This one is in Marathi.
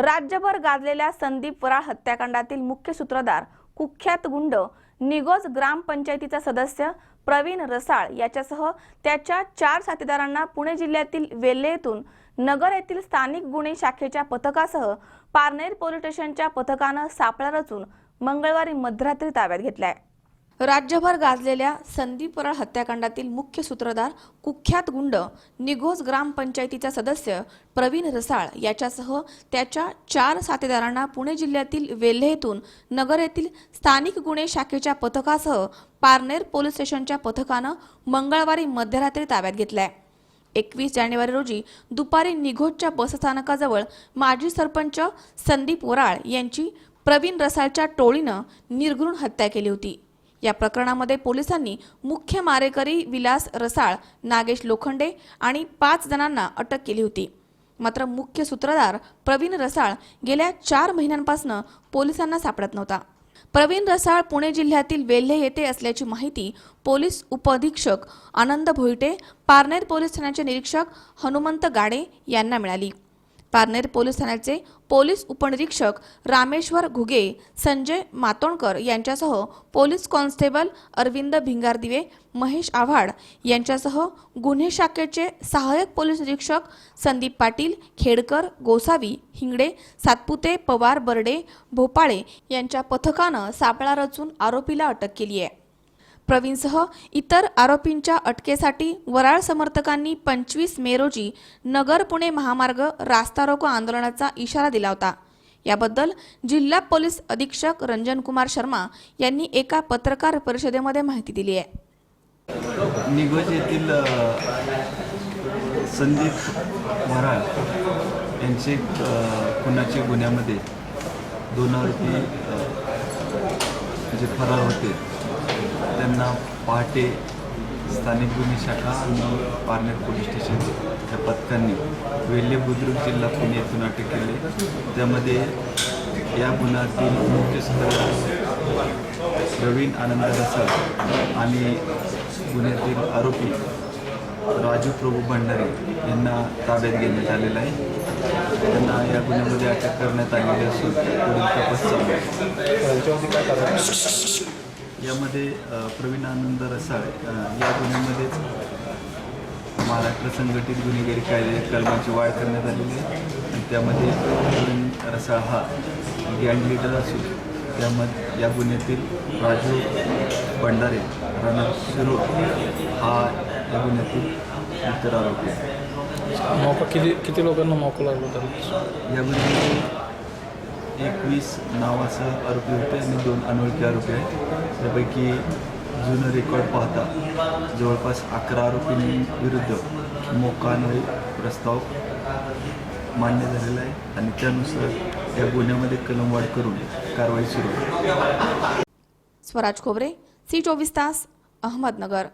राज्यभर गाजलेल्या संदीप वराळ हत्याकांडातील मुख्य सूत्रधार कुख्यात गुंड निगोज ग्रामपंचायतीचा सदस्य प्रवीण रसाळ याच्यासह त्याच्या चार साथीदारांना पुणे जिल्ह्यातील वेल्हे येथून नगर येथील स्थानिक गुन्हे शाखेच्या पथकासह पारनेर पोलीस स्टेशनच्या पथकानं सापळा रचून मंगळवारी मध्यरात्री ताब्यात घेतलाय. राज्यभर गाजलेल्या संदीप वराळ हत्याकांडातील मुख्य सूत्रधार कुख्यात गुंड निघोज ग्रामपंचायतीचा सदस्य प्रवीण रसाळ याच्यासह त्याच्या चार साथीदारांना पुणे जिल्ह्यातील वेल्हे येथून नगर येथील स्थानिक गुन्हे शाखेच्या पथकासह पारनेर पोलीस स्टेशनच्या पथकानं मंगळवारी मध्यरात्री ताब्यात घेतलाय. एकवीस जानेवारी रोजी दुपारी निघोजच्या बसस्थानकाजवळ माजी सरपंच संदीप वराळ यांची प्रवीण रसाळच्या टोळीनं निर्घृण हत्या केली होती. या प्रकरणामध्ये पोलिसांनी मुख्य मारेकरी विलास रसाळ नागेश लोखंडे आणि पाच जणांना अटक केली होती. मात्र मुख्य सूत्रधार प्रवीण रसाळ गेल्या चार महिन्यांपासून पोलिसांना सापडत नव्हता. प्रवीण रसाळ पुणे जिल्ह्यातील वेल्हे येथे असल्याची माहिती पोलीस उपअधीक्षक आनंद भोईटे पारनेर पोलीस ठाण्याचे निरीक्षक हनुमंत गाडे यांना मिळाली. पारनेर पोलीस ठाण्याचे पोलीस उपनिरीक्षक रामेश्वर घुगे संजय मातोंडकर यांच्यासह पोलीस कॉन्स्टेबल अरविंद भिंगारदिवे महेश आव्हाड यांच्यासह गुन्हे शाखेचे सहाय्यक पोलीस निरीक्षक संदीप पाटील खेडकर गोसावी हिंगडे सातपुते पवार बर्डे भोपाळे यांच्या पथकानं सापळा रचून आरोपीला अटक केली आहे. प्रवीणसह इतर आरोपींच्या अटकेसाठी वराळ समर्थकांनी पंचवीस मे रोजी नगर पुणे महामार्ग रास्ता रोको आंदोलनाचा इशारा दिला होता. याबद्दल जिल्हा पोलीस अधीक्षक रंजन कुमार शर्मा यांनी एका पत्रकार परिषदेमध्ये माहिती दिली आहे. निगोज येथील संदीप वराळ यांचे खुनाच्या गुन्ह्यामध्ये दोन आरोपी जे फरार होते. त्यांना पहाटे स्थानिक गुन्हे शाखा आणि पारनेर पोलीस स्टेशन या पथकांनी वेल्हे बुद्रुक जिल्हा पुणे येथून अटक केली. त्यामध्ये या गुन्ह्यातील मुख्य सूत्रधार प्रवीण आनंद रसाळ आणि गुन्ह्यातील आरोपी राजू प्रभू भंडारे यांना ताब्यात घेण्यात आलेलं आहे. त्यांना या गुन्ह्यामध्ये अटक करण्यात आलेली असून पुढील तपास चालू आहे. यामध्ये प्रवीण आनंद रसाळ या गुन्ह्यामध्येच महाराष्ट्र संघटित गुन्हेगारी कायदे कलमाची वाढ करण्यात आलेली आहे. आणि त्यामध्ये प्रवीण रसाळ हा गँग लिडर असून त्यामध्ये या गुन्ह्यातील राजू भंडारे रणा शिरो हा या गुन्ह्यातील इतर आरोपी आहे मौका किती किती लोकांना मौका लागला या गुन्ह्यामध्ये एकवीस नावाचं आरोपी होते आणि दोन अनोळखी आरोपी आहेत. त्यापैकी जुनं रेकॉर्ड पाहता जवळपास अकरा आरोपींविरुद्ध मोकान्वयी प्रस्ताव मान्य झालेला आहे आणि त्यानुसार या गुन्ह्यामध्ये कलमवाढ करून कारवाई सुरू आहे. स्वराज खोबरे सी चोवीस तास अहमदनगर.